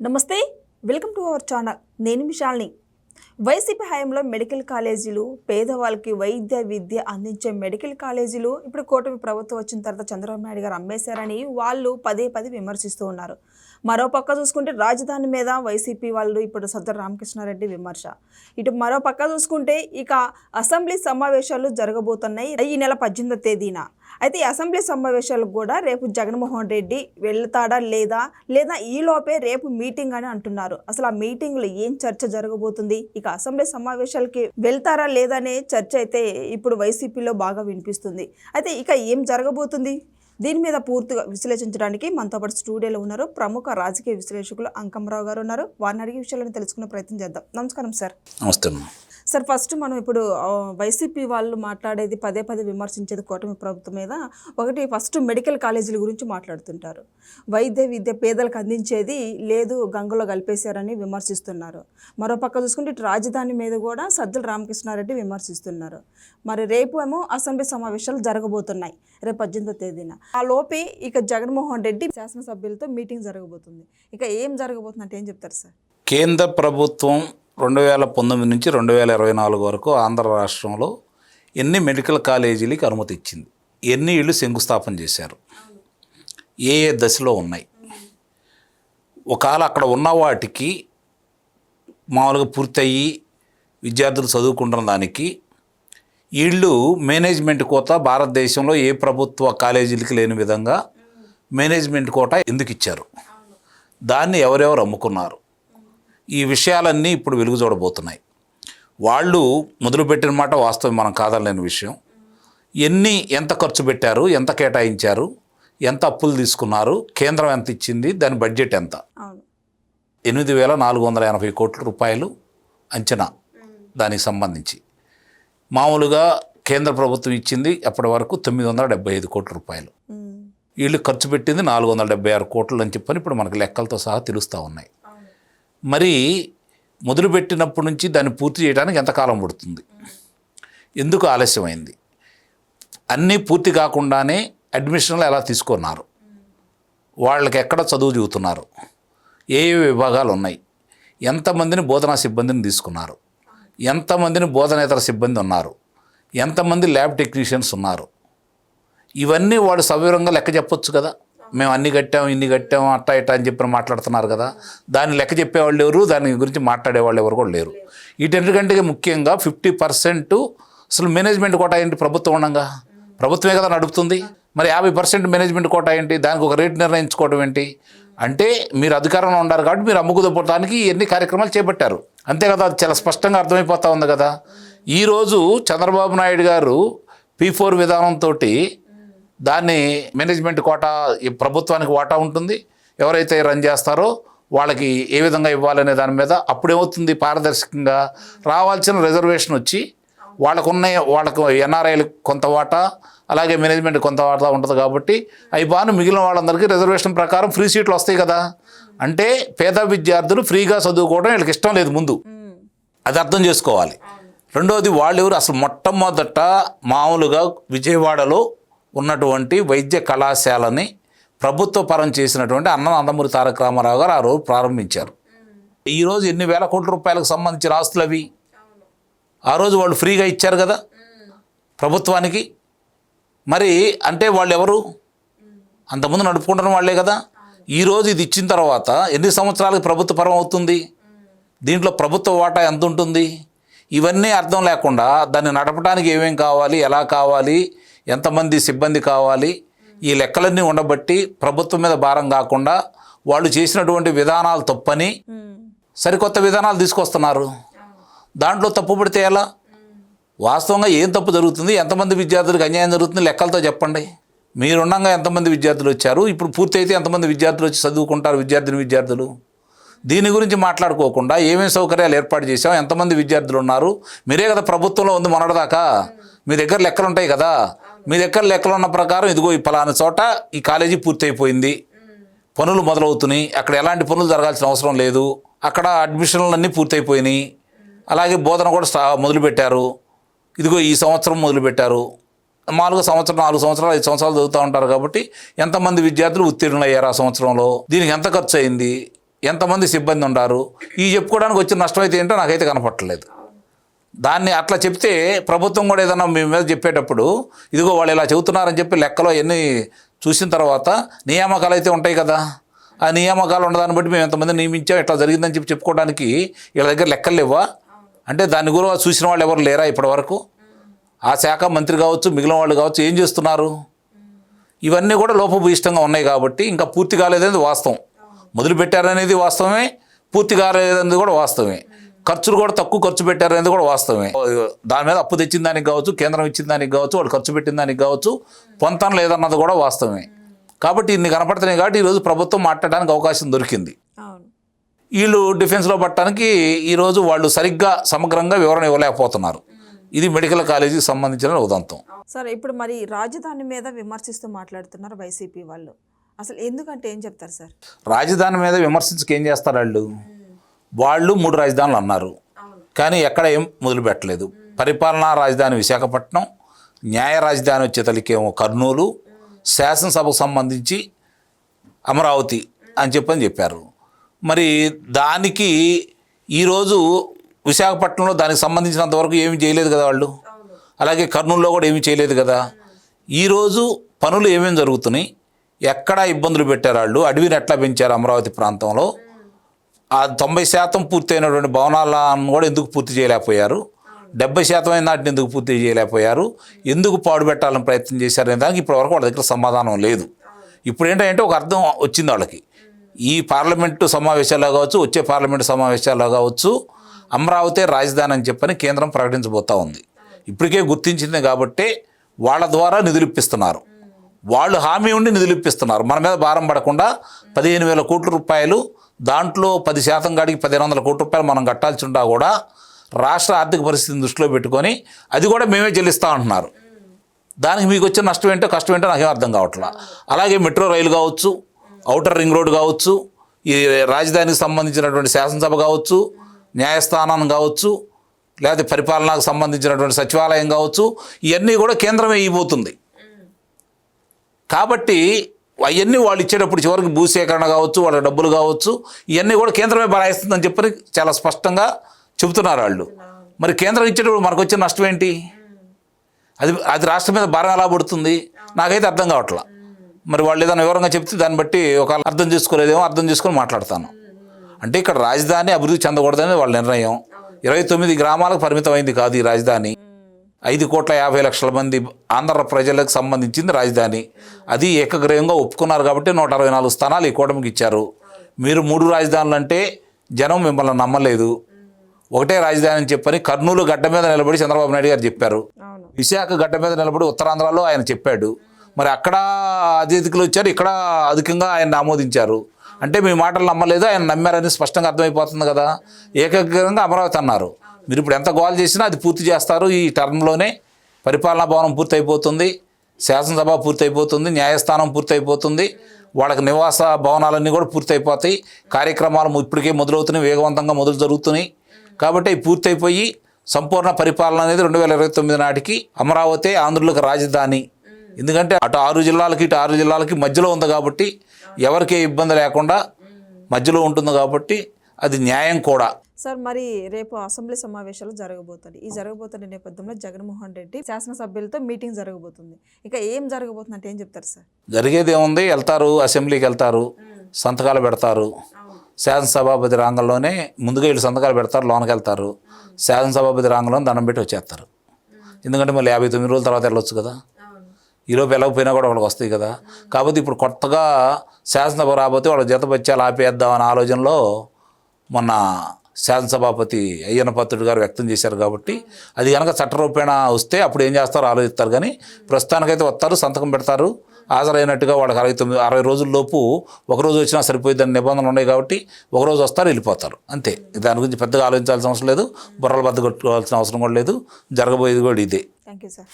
నమస్తే welcome to our channel. నేను విశాల్ని YCP హయాంలో మెడికల్ కాలేజీలు పేదవాళ్ళకి వైద్య విద్య అందించే మెడికల్ కాలేజీలు ఇప్పుడు కూటమి ప్రభుత్వం వచ్చిన తర్వాత చంద్రబాబు నాయుడు గారు అమ్మేశారని వాళ్ళు పదే పదే విమర్శిస్తూ ఉన్నారు. మరో పక్క చూసుకుంటే రాజధాని మీద వైసీపీ వాళ్ళు ఇప్పుడు సజ్జల రామకృష్ణారెడ్డి విమర్శ. ఇటు మరో పక్క చూసుకుంటే ఇక అసెంబ్లీ సమావేశాలు జరగబోతున్నాయి ఈ నెల పద్దెనిమిదో తేదీన. అయితే అసెంబ్లీ సమావేశాలకు కూడా రేపు జగన్మోహన్ రెడ్డి వెళ్తాడా లేదా లేదా ఈలోపే రేపు మీటింగ్ అని అంటున్నారు. అసలు ఆ మీటింగ్లో ఏం చర్చ జరగబోతుంది? ఇక అసెంబ్లీ సమావేశాలకి వెళ్తారా లేదా అనే చర్చ అయితే ఇప్పుడు వైసీపీలో బాగా వినిపిస్తుంది. అయితే ఇక ఏం జరగబోతుంది? దీని మీద పూర్తిగా విశ్లేషించడానికి మనతో పాటు స్టూడియోలో ఉన్నారు ప్రముఖ రాజకీయ విశ్లేషకులు అంకమరావు గారు ఉన్నారు. వారిని అడిగే విషయాలను తెలుసుకునే ప్రయత్నం చేద్దాం. నమస్కారం సార్. నమస్తే సార్ ఫస్ట్ మనం ఇప్పుడు వైసీపీ వాళ్ళు మాట్లాడేది పదే పదే విమర్శించేది కూటమి ప్రభుత్వం మీద. ఒకటి ఫస్ట్ మెడికల్ కాలేజీల గురించి మాట్లాడుతుంటారు. వైద్య విద్య పేదలకు అందించేది లేదు గంగలో కలిపేశారని విమర్శిస్తున్నారు. మరోపక్క చూసుకుంటే ఇటు రాజధాని మీద కూడా సజ్జల రామకృష్ణారెడ్డి విమర్శిస్తున్నారు. మరి రేపు ఏమో అసెంబ్లీ సమావేశాలు జరగబోతున్నాయి రేపు పద్దెనిమిదో తేదీన. ఆ లోపే ఇక జగన్మోహన్ రెడ్డి శాసనసభ్యులతో మీటింగ్ జరగబోతుంది. ఇక ఏం జరగబోతుంది అంటే ఏం చెప్తారు సార్? కేంద్ర ప్రభుత్వం రెండు వేల పంతొమ్మిది నుంచి రెండు వేల ఇరవై నాలుగు వరకు ఆంధ్ర రాష్ట్రంలో ఎన్ని మెడికల్ కాలేజీలకి అనుమతి ఇచ్చింది? ఎన్ని ఇళ్ళు శంకుస్థాపన చేశారు? ఏ ఏ దశలో ఉన్నాయి? ఒకవేళ అక్కడ ఉన్న వాటికి మామూలుగా పూర్తయ్యి విద్యార్థులు చదువుకుంటున్న దానికి వీళ్ళు మేనేజ్మెంట్ కోట భారతదేశంలో ఏ ప్రభుత్వ కాలేజీలకి లేని విధంగా మేనేజ్మెంట్ కోట ఎందుకు ఇచ్చారు? దాన్ని ఎవరెవరు అమ్ముకున్నారు? ఈ విషయాలన్నీ ఇప్పుడు వెలుగు చూడబోతున్నాయి వాళ్ళు మొదలుపెట్టిన మాట వాస్తవం మనం కాదనలేని విషయం. ఎన్ని ఎంత ఖర్చు పెట్టారు ఎంత కేటాయించారు ఎంత అప్పులు తీసుకున్నారు కేంద్రం ఎంత ఇచ్చింది దాని బడ్జెట్ ఎంత? ఎనిమిది వేల నాలుగు వందల ఎనభై కోట్ల రూపాయలు అంచనా దానికి సంబంధించి. మామూలుగా కేంద్ర ప్రభుత్వం ఇచ్చింది అప్పటి వరకు తొమ్మిది వందల డెబ్బై ఐదు కోట్ల రూపాయలు. వీళ్ళు ఖర్చు పెట్టింది నాలుగు వందల డెబ్బై ఆరు కోట్లు అని చెప్పని ఇప్పుడు మనకు లెక్కలతో సహా తెలుస్తూ ఉన్నాయి. మరి మొదలుపెట్టినప్పటి నుంచి దాన్ని పూర్తి చేయడానికి ఎంతకాలం పడుతుంది? ఎందుకు ఆలస్యమైంది? అన్నీ పూర్తి కాకుండానే అడ్మిషన్లు ఎలా తీసుకున్నారు? వాళ్ళకి ఎక్కడ చదువు చెబుతున్నారు ఏ ఏ విభాగాలు ఉన్నాయి? ఎంతమందిని బోధనా సిబ్బందిని తీసుకున్నారు? ఎంతమందిని బోధనేతర సిబ్బంది ఉన్నారు? ఎంతమంది ల్యాబ్ టెక్నీషియన్స్ ఉన్నారు? ఇవన్నీ వాడు సవివరంగా లెక్క చెప్పొచ్చు కదా? మేము అన్ని కట్టాం ఇన్ని కట్టాం అట్టా ఇట్టా అని చెప్పి మాట్లాడుతున్నారు కదా. దాన్ని లెక్క చెప్పేవాళ్ళు ఎవరు దాని గురించి మాట్లాడేవాళ్ళు ఎవరు కూడా లేరు. వీటన్నిటికంటే ముఖ్యంగా ఫిఫ్టీ పర్సెంట్ అసలు మేనేజ్మెంట్ కోటా ఏంటి ప్రభుత్వం ఉండగా? ప్రభుత్వమే కదా నడుపుతుంది మరి యాభై పర్సెంట్ మేనేజ్మెంట్ కోటా ఏంటి? దానికి ఒక రేటు నిర్ణయించుకోవడం ఏంటి? అంటే మీరు అధికారంలో ఉన్నారు కాబట్టి మీరు అమ్ముకుదపోవడానికి ఎన్ని కార్యక్రమాలు చేపట్టారు. అంతే కదా అది చాలా స్పష్టంగా అర్థమైపోతా ఉంది కదా. ఈరోజు చంద్రబాబు నాయుడు గారు పీ ఫోర్ విధానంతో దాన్ని మేనేజ్మెంట్ కోటా ఈ ప్రభుత్వానికి వాటా ఉంటుంది. ఎవరైతే రన్ చేస్తారో వాళ్ళకి ఏ విధంగా ఇవ్వాలనే దాని మీద అప్పుడేమవుతుంది? పారదర్శకంగా రావాల్సిన రిజర్వేషన్ వచ్చి వాళ్ళకున్న వాళ్ళకు ఎన్ఆర్ఐలకు కొంత వాటా అలాగే మేనేజ్మెంట్ కొంత వాటా ఉంటుంది కాబట్టి అవి బాను మిగిలిన వాళ్ళందరికీ రిజర్వేషన్ ప్రకారం ఫ్రీ సీట్లు వస్తాయి కదా. అంటే పేద విద్యార్థులు ఫ్రీగా చదువుకోవడం వీళ్ళకి ఇష్టం లేదు ముందు. అది అర్థం చేసుకోవాలి. రెండవది వాళ్ళు ఎవరు అసలు మొట్టమొదట మామూలుగా విజయవాడలో ఉన్నటువంటి వైద్య కళాశాలని ప్రభుత్వ పరం చేసినటువంటి అన్న నందమూరి తారక రామారావు గారు ఆ రోజు ప్రారంభించారు. ఈరోజు ఎన్ని వేల కోట్ల రూపాయలకు సంబంధించిన ఆస్తులు అవి? ఆ రోజు వాళ్ళు ఫ్రీగా ఇచ్చారు కదా? ప్రభుత్వానికి? మరి అంటే వాళ్ళు ఎవరు? అంతకుముందు నడుపుకుంటున్న వాళ్ళే కదా? ఈరోజు ఇది ఇచ్చిన తర్వాత ఎన్ని సంవత్సరాలకు ప్రభుత్వ పరం అవుతుంది? దీంట్లో ప్రభుత్వ వాటా ఎంత ఉంటుంది? ఇవన్నీ అర్థం లేకుండా దాన్ని నడపడానికి ఏమేం కావాలి? ఎలా కావాలి? ఎంతమంది సిబ్బంది కావాలి? ఈ లెక్కలన్నీ ఉండబట్టి ప్రభుత్వం మీద భారం కాకుండా వాళ్ళు చేసినటువంటి విధానాలు తప్పని. సరికొత్త విధానాలు తీసుకొస్తున్నారు. దాంట్లో తప్పు పడితే ఎలా? వాస్తవంగా ఏం తప్పు జరుగుతుంది? ఎంతమంది విద్యార్థులకు అన్యాయం జరుగుతుంది? లెక్కలతో చెప్పండి. మీరుండగా ఎంతమంది విద్యార్థులు వచ్చారు? ఇప్పుడు పూర్తి అయితే ఎంతమంది విద్యార్థులు వచ్చి చదువుకుంటారు విద్యార్థిని విద్యార్థులు? దీని గురించి మాట్లాడుకోకుండా ఏమేమి సౌకర్యాలు ఏర్పాటు చేసాం ఎంతమంది విద్యార్థులు ఉన్నారు? మీరే కదా ప్రభుత్వంలో ఉంది మొన్నటిదాకా. మీ దగ్గర లెక్కలు ఉంటాయి కదా. మీ దగ్గర లెక్కలు ఉన్న ప్రకారం ఇదిగో ఈ ఫలానా చోట ఈ కాలేజీ పూర్తయిపోయింది. పనులు మొదలవుతున్నాయి. అక్కడ ఎలాంటి పనులు జరగాల్సిన అవసరం లేదు. అక్కడ అడ్మిషన్లు అన్నీ పూర్తయిపోయినాయి. అలాగే బోధన కూడా స్టా మొదలుపెట్టారు. ఇదిగో ఈ సంవత్సరం మొదలుపెట్టారు. మామూలుగా సంవత్సరం నాలుగు సంవత్సరాలు ఐదు సంవత్సరాలు చదువుతూ ఉంటారు కాబట్టి ఎంతమంది విద్యార్థులు ఉత్తీర్ణులు అయ్యారు ఆ సంవత్సరంలో? దీనికి ఎంత ఖర్చు అయింది ఎంతమంది సిబ్బంది ఉన్నారు ఈ చెప్పుకోవడానికి వచ్చిన నష్టం అయితే ఏంటో నాకైతే కనపట్టలేదు. దాన్ని అట్లా చెప్తే ప్రభుత్వం కూడా ఏదైనా మీ మీద చెప్పేటప్పుడు ఇదిగో వాళ్ళు ఇలా చెబుతున్నారని చెప్పి లెక్కలో ఎన్ని చూసిన తర్వాత నియామకాలు అయితే ఉంటాయి కదా. ఆ నియామకాలు ఉండదాన్ని బట్టి మేము ఎంతమంది నియమించాం ఇట్లా జరిగిందని చెప్పి చెప్పుకోవడానికి వీళ్ళ దగ్గర లెక్కలు లేవా? అంటే దాని గురించి చూసిన వాళ్ళు ఎవరు లేరా ఇప్పటివరకు? ఆ శాఖ మంత్రి కావచ్చు మిగిలిన వాళ్ళు కావచ్చు ఏం చేస్తున్నారు? ఇవన్నీ కూడా లోపభూయిష్టంగా ఉన్నాయి కాబట్టి ఇంకా పూర్తి కాలేదనేది వాస్తవం. మొదలు పెట్టారనేది వాస్తవమే పూర్తి కాలేదనేది కూడా వాస్తవమే. ఖర్చులు కూడా తక్కువ ఖర్చు పెట్టారనేది కూడా వాస్తవమే. దాని మీద అప్పు తెచ్చిన దానికి కావచ్చు కేంద్రం ఇచ్చిన దానికి కావచ్చు వాళ్ళు ఖర్చు పెట్టిన దానికి కావచ్చు పొంతం లేదన్నది కూడా వాస్తవమే. కాబట్టి ఇన్ని కనపడుతున్నాయి కాబట్టి ఈరోజు ప్రభుత్వం మాట్లాడడానికి అవకాశం దొరికింది. వీళ్ళు డిఫెన్స్లో పట్టడానికి ఈరోజు వాళ్ళు సరిగ్గా సమగ్రంగా వివరణ ఇవ్వలేకపోతున్నారు. ఇది మెడికల్ కాలేజీకి సంబంధించిన ఉదంతం. సార్ ఇప్పుడు మరి రాజధాని మీద విమర్శిస్తూ మాట్లాడుతున్నారు వైసీపీ వాళ్ళు. అసలు ఎందుకంటే ఏం చెప్తారు సార్? రాజధాని మీద విమర్శించక ఏం చేస్తారు వాళ్ళు? వాళ్ళు మూడు రాజధానులు అన్నారు. కానీ ఎక్కడ ఏం మొదలు పెట్టలేదు. పరిపాలనా రాజధాని విశాఖపట్నం న్యాయ రాజధాని వచ్చేతలికేమో కర్నూలు శాసనసభకు సంబంధించి అమరావతి అని చెప్పని చెప్పారు. మరి దానికి ఈరోజు విశాఖపట్నంలో దానికి సంబంధించినంత వరకు ఏమీ చేయలేదు కదా వాళ్ళు? అలాగే కర్నూలులో కూడా ఏమీ చేయలేదు కదా? ఈరోజు పనులు ఏమేమి జరుగుతున్నాయి? ఎక్కడ ఇబ్బందులు పెట్టారు వాళ్ళు? అడవిని ఎట్లా పెంచారు అమరావతి ప్రాంతంలో? ఆ తొంభై శాతం పూర్తయినటువంటి భవనాలను కూడా ఎందుకు పూర్తి చేయలేకపోయారు? డెబ్బై శాతం అయిన నాటిని ఎందుకు పూర్తి చేయలేకపోయారు? ఎందుకు పాడు పెట్టాలని ప్రయత్నం చేశారు అనే దానికి ఇప్పటివరకు వాళ్ళ దగ్గర సమాధానం లేదు. ఇప్పుడు ఏంటంటే ఒక అర్థం వచ్చింది వాళ్ళకి. ఈ పార్లమెంటు సమావేశాల్లో కావచ్చు వచ్చే పార్లమెంటు సమావేశాల్లో కావచ్చు అమరావతి రాజధాని అని చెప్పని కేంద్రం ప్రకటించబోతా ఉంది. ఇప్పటికే గుర్తించింది కాబట్టి వాళ్ళ ద్వారా నిధులు ఇప్పిస్తున్నారు. వాళ్ళు హామీ ఉండి నిధులు ఇప్పిస్తున్నారు. మన మీద భారం పడకుండా పదిహేను వేల కోట్ల రూపాయలు దాంట్లో పది శాతం కాడికి పదిహేను వందల కోట్ల రూపాయలు మనం కట్టాల్సి ఉండా కూడా రాష్ట్ర ఆర్థిక పరిస్థితిని దృష్టిలో పెట్టుకొని అది కూడా మేమే చెల్లిస్తా అంటున్నారు. దానికి మీకు వచ్చిన నష్టం ఏంటో కష్టం ఏంటో నాకేం అర్థం కావట్లా. అలాగే మెట్రో రైలు కావచ్చు ఔటర్ రింగ్ రోడ్ కావచ్చు ఈ రాజధానికి సంబంధించినటువంటి శాసనసభ కావచ్చు న్యాయస్థానం కావచ్చు లేకపోతే పరిపాలనకు సంబంధించినటువంటి సచివాలయం కావచ్చు ఇవన్నీ కూడా కేంద్రమే ఇవ్వబోతుంది. కాబట్టి అవన్నీ వాళ్ళు ఇచ్చేటప్పుడు చివరికి భూసేకరణ కావచ్చు వాళ్ళ డబ్బులు కావచ్చు ఇవన్నీ కూడా కేంద్రమే బరాయిస్తుందని చెప్పని చాలా స్పష్టంగా చెబుతున్నారు వాళ్ళు. మరి కేంద్రం ఇచ్చేటప్పుడు మనకు వచ్చే నష్టం ఏంటి? అది అది రాష్ట్రం మీద భారం ఎలా పడుతుంది? నాకైతే అర్థం కావట్లా. మరి వాళ్ళు ఏదైనా వివరంగా చెప్తే దాన్ని బట్టి ఒక అర్థం చేసుకోలేదేమో అర్థం చేసుకొని మాట్లాడతాను. అంటే ఇక్కడ రాజధాని అభివృద్ధి చెందకూడదనేది వాళ్ళ నిర్ణయం. ఇరవై తొమ్మిది గ్రామాలకు పరిమితమైంది కాదు ఈ రాజధాని. ఐదు కోట్ల యాభై లక్షల మంది ఆంధ్ర ప్రజలకు సంబంధించింది రాజధాని. అది ఏకగ్రీవంగా ఒప్పుకున్నారు కాబట్టి నూట అరవై నాలుగు స్థానాలు ఈ కూటమికి ఇచ్చారు. మీరు మూడు రాజధానులు అంటే జనం మిమ్మల్ని నమ్మలేదు. ఒకటే రాజధాని అని చెప్పని కర్నూలు గడ్డ మీద నిలబడి చంద్రబాబు నాయుడు గారు చెప్పారు. విశాఖ గడ్డ మీద నిలబడి ఉత్తరాంధ్రలో ఆయన చెప్పాడు. మరి అక్కడ అతిథికులు వచ్చారు ఇక్కడ అధికంగా ఆయన ఆమోదించారు. అంటే మీ మాటలు నమ్మలేదు ఆయన నమ్మారని స్పష్టంగా అర్థమైపోతుంది కదా. ఏకగ్రీవంగా అమరావతి అన్నారు. మీరు ఇప్పుడు ఎంత గోల్ చేసినా అది పూర్తి చేస్తారు. ఈ టర్మ్లోనే పరిపాలనా భవనం పూర్తయిపోతుంది. శాసనసభ పూర్తయిపోతుంది. న్యాయస్థానం పూర్తయిపోతుంది. వాళ్ళకి నివాస భవనాలన్నీ కూడా పూర్తయిపోతాయి. కార్యక్రమాలు ఇప్పటికే మొదలవుతున్నాయి. వేగవంతంగా మొదలు జరుగుతున్నాయి. కాబట్టి పూర్తయిపోయి సంపూర్ణ పరిపాలన అనేది రెండు వేల ఇరవై తొమ్మిది నాటికి అమరావతి ఆంధ్రులకు రాజధాని. ఎందుకంటే అటు ఆరు జిల్లాలకి ఇటు ఆరు జిల్లాలకి మధ్యలో ఉంది కాబట్టి ఎవరికి ఇబ్బంది లేకుండా మధ్యలో ఉంటుంది కాబట్టి అది న్యాయం కూడా. సార్ మరి రేపు అసెంబ్లీ సమావేశాలు జరగబోతుంది ఈ జరగబోతున్న నేపథ్యంలో జగన్మోహన్ రెడ్డి శాసనసభ్యులతో మీటింగ్ జరగబోతుంది. ఇక ఏం జరగబోతుంది అంటే ఏం చెప్తారు సార్? జరిగేది ఏముంది? వెళ్తారు అసెంబ్లీకి వెళ్తారు సంతకాలు పెడతారు. శాసనసభాపతి రాంగంలోనే ముందుగా వీళ్ళు సంతకాలు పెడతారు లోనకి వెళ్తారు. శాసనసభాపతి రాంగంలో దండం పెట్టి వచ్చేస్తారు. ఎందుకంటే మళ్ళీ యాభై తొమ్మిది రోజుల తర్వాత వెళ్ళొచ్చు కదా. ఈలోపు వెళ్ళకపోయినా కూడా వాళ్ళకి వస్తాయి కదా. కాకపోతే ఇప్పుడు కొత్తగా శాసనసభ రాబోతే వాళ్ళ జత బత్యాలు ఆపేద్దామనే ఆలోచనలో మొన్న శాసనసభాపతి అయ్యన్న పత్రుడు గారు వ్యక్తం చేశారు కాబట్టి అది కనుక చట్టరూపేణ వస్తే అప్పుడు ఏం చేస్తారో ఆలోచిస్తారు కానీ ప్రస్తుతానికైతే వస్తారు సంతకం పెడతారు హాజరైనట్టుగా వాళ్ళకి అరవై తొమ్మిది అరవై రోజుల్లోపు ఒక రోజు వచ్చినా సరిపోయిద్దని నిబంధనలు ఉన్నాయి కాబట్టి ఒక రోజు వస్తారు వెళ్ళిపోతారు. అంతే. దాని గురించి పెద్దగా ఆలోచించాల్సిన అవసరం లేదు బుర్రలు బద్ద కొట్టుకోవాల్సిన అవసరం కూడా లేదు జరగబోయేది కూడా ఇదే. Thank you sir